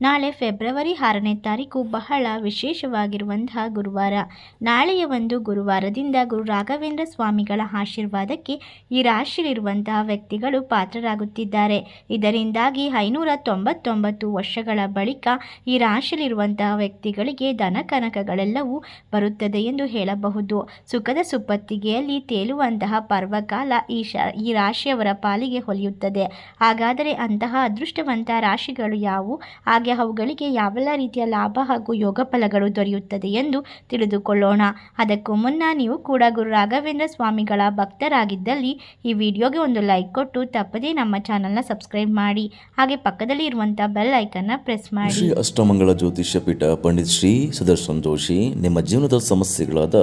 ನಾಳೆ ಫೆಬ್ರವರಿ ಆರನೇ ತಾರೀಕು ಬಹಳ ವಿಶೇಷವಾಗಿರುವಂತಹ ಗುರುವಾರ. ನಾಳೆಯ ಒಂದು ಗುರುವಾರದಿಂದ ಗುರು ರಾಘವೇಂದ್ರ ಸ್ವಾಮಿಗಳ ಆಶೀರ್ವಾದಕ್ಕೆ ಈ ರಾಶಿಯಲ್ಲಿರುವಂತಹ ವ್ಯಕ್ತಿಗಳು ಪಾತ್ರರಾಗುತ್ತಿದ್ದಾರೆ. ಇದರಿಂದಾಗಿ ಐನೂರ ತೊಂಬತ್ತೊಂಬತ್ತು ವರ್ಷಗಳ ಬಳಿಕ ಈ ರಾಶಿಯಲ್ಲಿರುವಂತಹ ವ್ಯಕ್ತಿಗಳಿಗೆ ಧನ ಕನಕಗಳೆಲ್ಲವೂ ಬರುತ್ತದೆ ಎಂದು ಹೇಳಬಹುದು. ಸುಖದ ಸುಪ್ಪತ್ತಿಗೆಯಲ್ಲಿ ತೇಲುವಂತಹ ಪರ್ವಕಾಲ ಈ ಈ ರಾಶಿಯವರ ಪಾಲಿಗೆ ಹೊಲಿಯುತ್ತದೆ. ಹಾಗಾದರೆ ಅಂತಹ ಅದೃಷ್ಟವಂತ ರಾಶಿಗಳು ಯಾವುವು? ಹಾಗೆ ಅವುಗಳಿಗೆ ಯಾವೆಲ್ಲ ರೀತಿಯ ಲಾಭ ಹಾಗೂ ಯೋಗ ಫಲಗಳು ದೊರೆಯುತ್ತದೆ ಎಂದು ತಿಳಿದುಕೊಳ್ಳೋಣ. ಅದಕ್ಕೂ ಮುನ್ನ ನೀವು ಕೂಡ ಗುರು ರಾಘವೇಂದ್ರ ಸ್ವಾಮಿಗಳ ಭಕ್ತರಾಗಿದ್ದಲ್ಲಿ ಈ ವಿಡಿಯೋಗೆ ಒಂದು ಲೈಕ್ ಕೊಟ್ಟು ತಪ್ಪದೇ ನಮ್ಮ ಚಾನಲ್ನ ಸಬ್ಸ್ಕ್ರೈಬ್ ಮಾಡಿ. ಹಾಗೆ ಪಕ್ಕದಲ್ಲಿ ಇರುವಂಥ ಬೆಲ್ ಐಕನ್ನ ಪ್ರೆಸ್ ಮಾಡಿ. ಶ್ರೀ ಅಷ್ಟಮಂಗಳ ಜ್ಯೋತಿಷ್ಯ ಪೀಠ ಪಂಡಿತ್ ಶ್ರೀ ಸುದರ್ಶನ್ ಜೋಶಿ ನಿಮ್ಮ ಜೀವನದ ಸಮಸ್ಯೆಗಳಾದ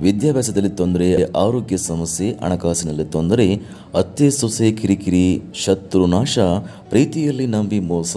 ವಿದ್ಯಾಭ್ಯಾಸದಲ್ಲಿ ತೊಂದರೆ, ಆರೋಗ್ಯ ಸಮಸ್ಯೆ, ಹಣಕಾಸಿನಲ್ಲಿ ತೊಂದರೆ, ಅತ್ತೆ ಸೊಸೆ ಕಿರಿಕಿರಿ, ಶತ್ರು ನಾಶ, ಪ್ರೀತಿಯಲ್ಲಿ ನಂಬಿ ಮೋಸ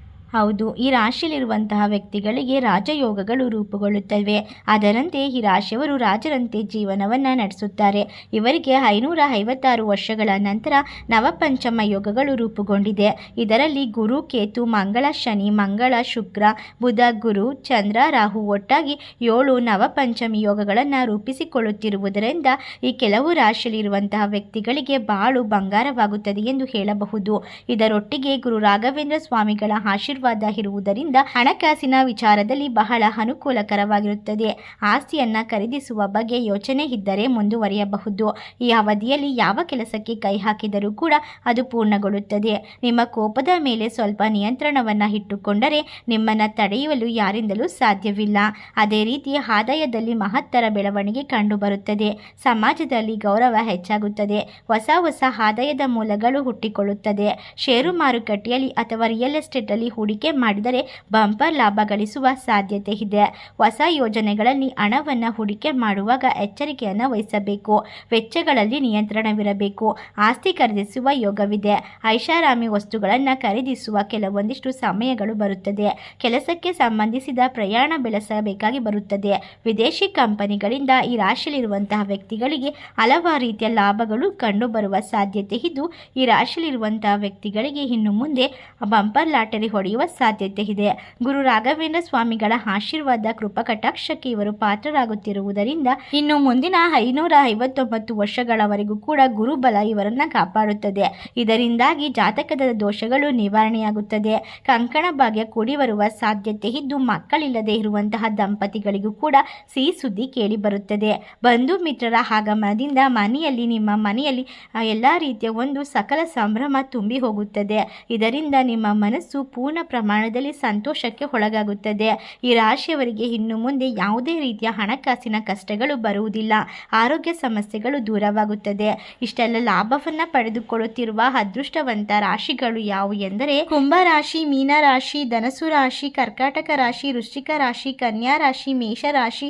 ಹೌದು, ಈ ರಾಶಿಯಲ್ಲಿರುವಂತಹ ವ್ಯಕ್ತಿಗಳಿಗೆ ರಾಜಯೋಗಗಳು ರೂಪುಗೊಳ್ಳುತ್ತವೆ. ಅದರಂತೆ ಈ ರಾಶಿಯವರು ರಾಜರಂತೆ ಜೀವನವನ್ನು ನಡೆಸುತ್ತಾರೆ. ಇವರಿಗೆ ಐನೂರ ಐವತ್ತಾರು ವರ್ಷಗಳ ನಂತರ ನವಪಂಚಮ ಯೋಗಗಳು ರೂಪುಗೊಂಡಿದೆ. ಇದರಲ್ಲಿ ಗುರು, ಕೇತು, ಮಂಗಳ, ಶನಿ, ಮಂಗಳ, ಶುಕ್ರ, ಬುಧ, ಗುರು, ಚಂದ್ರ, ರಾಹು ಒಟ್ಟಾಗಿ ಏಳು ನವಪಂಚಮಿ ಯೋಗಗಳನ್ನು ರೂಪಿಸಿಕೊಳ್ಳುತ್ತಿರುವುದರಿಂದ ಈ ಕೆಲವು ರಾಶಿಯಲ್ಲಿರುವಂತಹ ವ್ಯಕ್ತಿಗಳಿಗೆ ಬಾಳು ಬಂಗಾರವಾಗುತ್ತದೆ ಎಂದು ಹೇಳಬಹುದು. ಇದರೊಟ್ಟಿಗೆ ಗುರು ರಾಘವೇಂದ್ರ ಸ್ವಾಮಿಗಳ ಆಶೀರ್ವಾದ ಇರುವುದರಿಂದ ಹಣಕಾಸಿನ ವಿಚಾರದಲ್ಲಿ ಬಹಳ ಅನುಕೂಲಕರವಾಗಿರುತ್ತದೆ. ಆಸ್ತಿಯನ್ನ ಖರೀದಿಸುವ ಬಗ್ಗೆ ಯೋಚನೆ ಇದ್ದರೆ ಮುಂದುವರಿಯಬಹುದು. ಈ ಅವಧಿಯಲ್ಲಿ ಯಾವ ಕೆಲಸಕ್ಕೆ ಕೈ ಹಾಕಿದರೂ ಕೂಡ ಅದು ಪೂರ್ಣಗೊಳ್ಳುತ್ತದೆ. ನಿಮ್ಮ ಕೋಪದ ಮೇಲೆ ಸ್ವಲ್ಪ ನಿಯಂತ್ರಣವನ್ನು ಇಟ್ಟುಕೊಂಡರೆ ನಿಮ್ಮನ್ನ ತಡೆಯಲು ಯಾರಿಂದಲೂ ಸಾಧ್ಯವಿಲ್ಲ. ಅದೇ ರೀತಿ ಆದಾಯದಲ್ಲಿ ಮಹತ್ತರ ಬೆಳವಣಿಗೆ ಕಂಡುಬರುತ್ತದೆ. ಸಮಾಜದಲ್ಲಿ ಗೌರವ ಹೆಚ್ಚಾಗುತ್ತದೆ. ಹೊಸ ಹೊಸ ಆದಾಯದ ಮೂಲಗಳು ಹುಟ್ಟಿಕೊಳ್ಳುತ್ತದೆ. ಷೇರು ಮಾರುಕಟ್ಟೆಯಲ್ಲಿ ಅಥವಾ ರಿಯಲ್ ಎಸ್ಟೇಟ್ ಎಸ್ಟೇಟಲ್ಲಿ ಹೂಡಿಕೆ ಮಾಡಿದರೆ ಬಂಪರ್ ಲಾಭ ಗಳಿಸುವ ಸಾಧ್ಯತೆ ಇದೆ. ಹೊಸ ಯೋಜನೆಗಳಲ್ಲಿ ಹಣವನ್ನು ಹೂಡಿಕೆ ಮಾಡುವಾಗ ಎಚ್ಚರಿಕೆಯನ್ನು ವಹಿಸಬೇಕು. ವೆಚ್ಚಗಳಲ್ಲಿ ನಿಯಂತ್ರಣವಿರಬೇಕು. ಆಸ್ತಿ ಖರೀದಿಸುವ ಯೋಗವಿದೆ. ಐಷಾರಾಮಿ ವಸ್ತುಗಳನ್ನು ಖರೀದಿಸುವ ಕೆಲವೊಂದಿಷ್ಟು ಸಮಯಗಳು ಬರುತ್ತದೆ. ಕೆಲಸಕ್ಕೆ ಸಂಬಂಧಿಸಿದ ಪ್ರಯಾಣ ಬೆಳೆಸಬೇಕಾಗಿ ಬರುತ್ತದೆ. ವಿದೇಶಿ ಕಂಪನಿಗಳಿಂದ ಈ ರಾಶಿಯಲ್ಲಿರುವಂತಹ ವ್ಯಕ್ತಿಗಳಿಗೆ ಹಲವಾರು ರೀತಿಯ ಲಾಭಗಳು ಕಂಡುಬರುವ ಸಾಧ್ಯತೆ ಇದ್ದು, ಈ ರಾಶಿಯಲ್ಲಿರುವಂತಹ ವ್ಯಕ್ತಿಗಳಿಗೆ ಇನ್ನು ಮುಂದೆ ಬಂಪರ್ ಲಾಟರಿ ಹೊಡೆಯುವ ಸಾಧ್ಯತೆ ಇದೆ. ಗುರು ರಾಘವೇಂದ್ರ ಸ್ವಾಮಿಗಳ ಆಶೀರ್ವಾದ ಕೃಪಾ ಕಟಾಕ್ಷಕ್ಕೆ ಇವರು ಪಾತ್ರರಾಗುತ್ತಿರುವುದರಿಂದ ಇನ್ನು ಮುಂದಿನ ಐನೂರ ಐವತ್ತೊಂಬತ್ತು ವರ್ಷಗಳವರೆಗೂ ಕೂಡ ಗುರುಬಲ ಇವರನ್ನ ಕಾಪಾಡುತ್ತದೆ. ಇದರಿಂದಾಗಿ ಜಾತಕದ ದೋಷಗಳು ನಿವಾರಣೆಯಾಗುತ್ತದೆ. ಕಂಕಣ ಭಾಗ್ಯ ಕೂಡಿ ಬರುವ ಸಾಧ್ಯತೆ ಇದ್ದು ಮಕ್ಕಳಿಲ್ಲದೆ ಇರುವಂತಹ ದಂಪತಿಗಳಿಗೂ ಕೂಡ ಸಿಹಿ ಸುದ್ದಿ ಕೇಳಿ ಬರುತ್ತದೆ. ಬಂಧು ಮಿತ್ರರ ಆಗಮನದಿಂದ ಮನೆಯಲ್ಲಿ ನಿಮ್ಮ ಮನೆಯಲ್ಲಿ ಎಲ್ಲ ರೀತಿಯ ಒಂದು ಸಕಲ ಸಂಭ್ರಮ ತುಂಬಿ ಹೋಗುತ್ತದೆ. ಇದರಿಂದ ನಿಮ್ಮ ಮನಸ್ಸು ಪೂರ್ಣ ಪ್ರಮಾಣದಲ್ಲಿ ಸಂತೋಷಕ್ಕೆ ಒಳಗಾಗುತ್ತದೆ. ಈ ರಾಶಿಯವರಿಗೆ ಇನ್ನು ಮುಂದೆ ಯಾವುದೇ ರೀತಿಯ ಹಣಕಾಸಿನ ಕಷ್ಟಗಳು ಬರುವುದಿಲ್ಲ. ಆರೋಗ್ಯ ಸಮಸ್ಯೆಗಳು ದೂರವಾಗುತ್ತದೆ. ಇಷ್ಟೆಲ್ಲ ಲಾಭವನ್ನ ಪಡೆದುಕೊಳ್ಳುತ್ತಿರುವ ಅದೃಷ್ಟವಂತ ರಾಶಿಗಳು ಯಾವುವು ಎಂದರೆ ಕುಂಭರಾಶಿ ಮೀನರಾಶಿ ಧನಸು ರಾಶಿ, ಕರ್ಕಾಟಕ ರಾಶಿ, ವೃಶ್ಚಿಕ ರಾಶಿ, ಕನ್ಯಾ ರಾಶಿ ಮೇಷರಾಶಿ